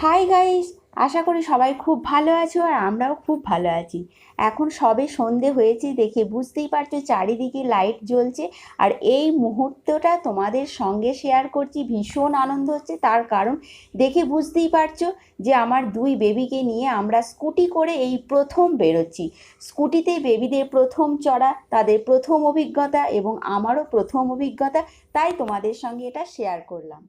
Hi guys আশা করি সবাই খুব ভালো আছো আর আমরাও খুব ভালো আছি। এখন সবে সন্ধে হয়েছে দেখে বুঝতেই পারছ চারিদিকে লাইট জ্বলছে আর এই মুহূর্তটা তোমাদের সঙ্গে শেয়ার করছি, ভীষণ আনন্দ হচ্ছে। তার কারণ দেখে বুঝতেই পারছ যে আমার দুই বেবিকে নিয়ে আমরা স্কুটি করে এই প্রথম বেরোচ্ছি। স্কুটিতে বেবিদের প্রথম চড়া, তাদের প্রথম অভিজ্ঞতা এবং আমারও প্রথম অভিজ্ঞতা, তাই তোমাদের সঙ্গে এটা শেয়ার করলাম।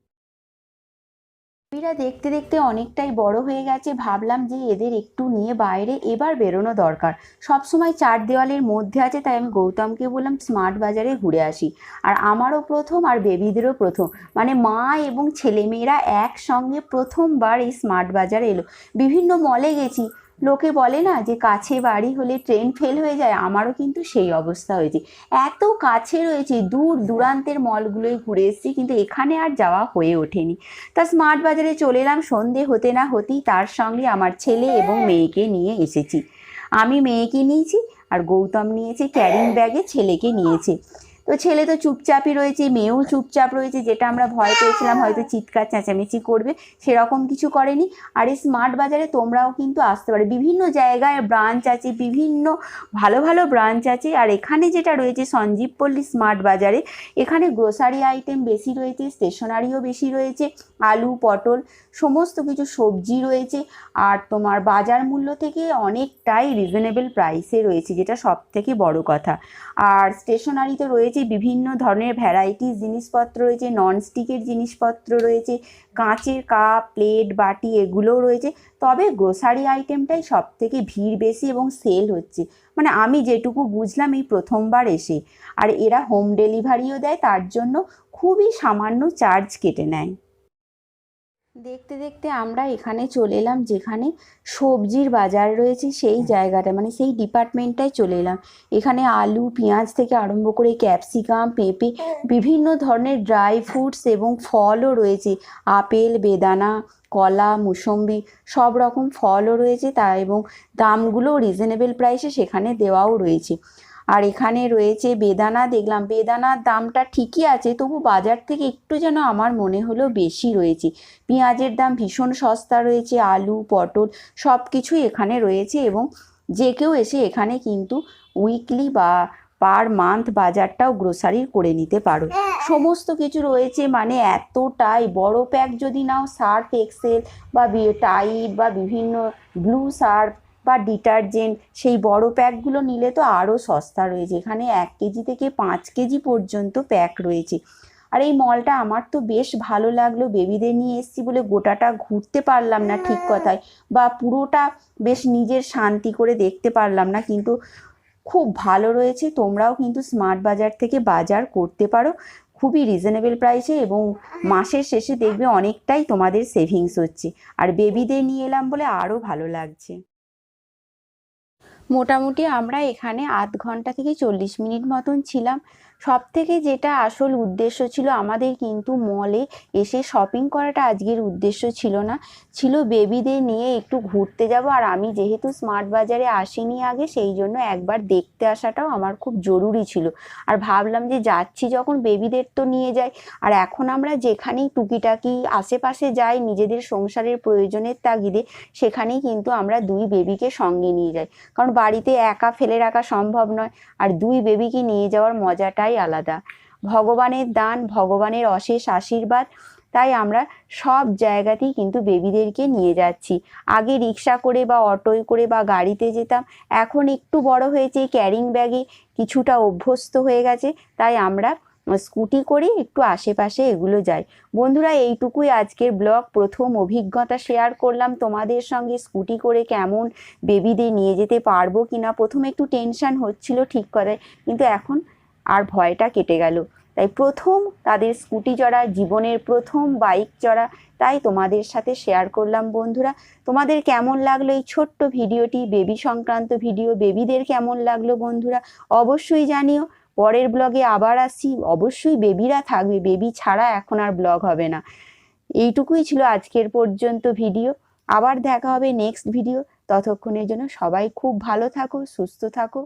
বেবিরা দেখতে দেখতে অনেকটাই বড় হয়ে গেছে। ভাবলাম যে এদের একটু নিয়ে বাইরে এবার বেরোনো দরকার। সবসময় চার দেওয়ালের মধ্যে আছে, তাই আমি গৌতমকে বললাম, স্মার্ট বাজারে ঘুরে আসি। আর আমারও প্রথম আর বেবিদেরও প্রথম। মানে মা এবং ছেলেমেয়েরা একসঙ্গে প্রথমবার এই স্মার্ট বাজারে এলো। বিভিন্ন মলে গেছি। লোকে বলে না যে কাছে বাড়ি হলে ট্রেন ফেল হয়ে যায়, আমারও কিন্তু সেই অবস্থা হয়েছে। এত কাছে রয়েছে, দূর দূরান্তের মলগুলোই ঘুরে এসেছি, কিন্তু এখানে আর যাওয়া হয়ে ওঠেনি। তা স্মার্ট বাজারে চলে এলাম, সন্ধে হতে না হতেই তার সঙ্গে আমার ছেলে এবং মেয়েকে নিয়ে এসেছি। আমি মেয়েকে নিয়েছি আর গৌতম নিয়েছে ক্যারিং ব্যাগে ছেলেকে নিয়েছে। তো ছেলে তো চুপচাপই রয়েছে, মেয়েও চুপচাপ রয়েছে, যেটা আমরা ভয় পেয়েছিলাম, হয়তো চিৎকার, চেঁচামেচি করবে, সেরকম কিছু করেনি। আর এই স্মার্ট বাজারে তোমরাও কিন্তু আসতে পারো। বিভিন্ন জায়গায় ব্রাঞ্চ আছে, বিভিন্ন ভালো ভালো ব্রাঞ্চ আছে, আর এখানে যেটা রয়েছে সঞ্জীব পল্লী স্মার্ট বাজারে, এখানে গ্রোসারি আইটেম বেশি রয়েছে স্টেশনারিও বেশি রয়েছে, আলু, পটল, সমস্ত কিছু সবজি রয়েছে, আর তোমার বাজার মূল্য থেকে অনেকটাই রিজনেবল প্রাইসে রয়েছে, যেটা সব থেকে বড় কথা। আর স্টেশনারিতে রয়েছে বিভিন্ন ধরনের ভ্যারাইটিস জিনিসপত্র রয়েছে ননস্টিকের জিনিসপত্র রয়েছে, কাঁচের কাপ প্লেট বাটি এগুলোও রয়েছে। তবে গ্রোসারি আইটেমটাই সব থেকে ভিড় বেশি এবং সেল হচ্ছে। মানে আমি যেটুকু বুঝলাম এই প্রথমবার এসে। আর এরা হোম ডেলিভারিও দেয়, তার জন্য খুবই সামান্য চার্জ কেটে নেয়। দেখতে দেখতে আমরা এখানে চলে এলাম যেখানে সবজির বাজার রয়েছে সেই জায়গাটা মানে সেই ডিপার্টমেন্টটায় চলে এলাম। এখানে আলু পেঁয়াজ থেকে আরম্ভ করে ক্যাপসিকাম পেঁপে বিভিন্ন ধরনের ড্রাই ফ্রুটস এবং ফলও রয়েছে। আপেল বেদানা কলা মুসম্বি সব রকম ফলও রয়েছে তা এবং দামগুলোও রিজনেবল প্রাইসে সেখানে দেওয়াও রয়েছে। আর এখানে রয়েছে বেদানা, দেখলাম বেদানার দামটা ঠিকই আছে, তবু বাজার থেকে একটু যেন আমার মনে হলো বেশি রয়েছে। পেঁয়াজের দাম ভীষণ সস্তা রয়েছে, আলু, পটল সব কিছুই এখানে রয়েছে এবং যে কেউ এসে এখানে কিন্তু উইকলি বা পার মান্থ বাজারটাও গ্রোসারির করে নিতে পারো। সমস্ত কিছু রয়েছে মানে এতটাই, বড় প্যাক যদি নাও, সার্ফ, এক্সেল বা টাইট বা বিভিন্ন ব্লু সার্ফ বা ডিটারজেন্ট, সেই বড় প্যাকগুলো নিলে তো আরও সস্তা রয়েছে। এখানে এক কেজি থেকে পাঁচ কেজি পর্যন্ত প্যাক রয়েছে। আর এই মলটা আমার তো বেশ ভালো লাগল। বেবিদের নিয়ে এসেছি বলে গোটাটা ঘুরতে পারলাম না ঠিক কথায় বা পুরোটা বেশ নিজের শান্তি করে দেখতে পারলাম না। কিন্তু খুব ভালো রয়েছে। তোমরাও কিন্তু স্মার্ট বাজার থেকে বাজার করতে পারো। খুবই রিজনেবল প্রাইসে এবং মাসের শেষে দেখবে অনেকটাই তোমাদের সেভিংস হচ্ছে। আর বেবিদের নিয়ে এলাম বলে আরও ভালো লাগছে। মোটামুটি আমরা এখানে আধ ঘণ্টা থেকে চল্লিশ মিনিট মতন ছিলাম। সব থেকে যেটা আসল উদ্দেশ্য ছিল আমাদের কিন্তু মলে এসে শপিং করাটা আজকের উদ্দেশ্য ছিল না। ছিল বেবিদের নিয়ে একটু ঘুরতে যাব আর আমি যেহেতু স্মার্ট বাজারে আসিনি আগে, সেই জন্য একবার দেখতে আসাটাও আমার খুব জরুরি ছিল। আর ভাবলাম যে যাচ্ছি যখন বেবিদের তো নিয়ে যাই। আর এখন আমরা যেখানেই টুকিটাকি আশেপাশে যাই, নিজেদের সংসারের প্রয়োজনের তাগিদে, সেখানেই কিন্তু আমরা দুই বেবিকে সঙ্গে নিয়ে যাই। কারণ বাড়িতে একা ফেলে রাখা সম্ভব নয়। আর দুই বেবিকে নিয়ে যাওয়ার মজাটাই আলাদা। ভগবানের দান, ভগবানের অশেষ আশীর্বাদ, তাই আমরা সব জায়গাতেই কিন্তু বেবিদেরকে নিয়ে যাচ্ছি। আগে রিক্সা করে বা অটোয় করে বা গাড়িতে যেতাম, এখন একটু বড় হয়েছে, ক্যারিং ব্যাগে কিছুটা অভ্যস্ত হয়ে গেছে, তাই আমরা স্কুটি করে একটু আশেপাশে এগুলো যাই। বন্ধুরা, এইটুকুই আজকের ব্লগ। প্রথম অভিজ্ঞতা শেয়ার করলাম তোমাদের সঙ্গে, স্কুটি করে কেমন বেবিদের নিয়ে যেতে পারব কিনা। প্রথমে একটু টেনশন হচ্ছিল ঠিক করে কিন্তু এখন আর ভয়টা কেটে গেল। তাই প্রথম তাদের স্কুটি চড়া, জীবনের প্রথম বাইক চড়া, তাই তোমাদের সাথে শেয়ার করলাম বন্ধুরা। তোমাদের কেমন লাগল এই ছোট্ট ভিডিওটি? বেবি সংক্রান্ত ভিডিও বেবিদের কেমন লাগল বন্ধুরা? অবশ্যই জানিও। পরের ব্লগে আবার আসছি। অবশ্যই বেবিরা থাকবে। বেবি ছাড়া এখন আর ব্লগ হবে না। এইটুকুই ছিল আজকের পর্যন্ত ভিডিও আবার দেখা হবে নেক্সট ভিডিও ততক্ষণের জন্য সবাই খুব ভালো থাকো, সুস্থ থাকো।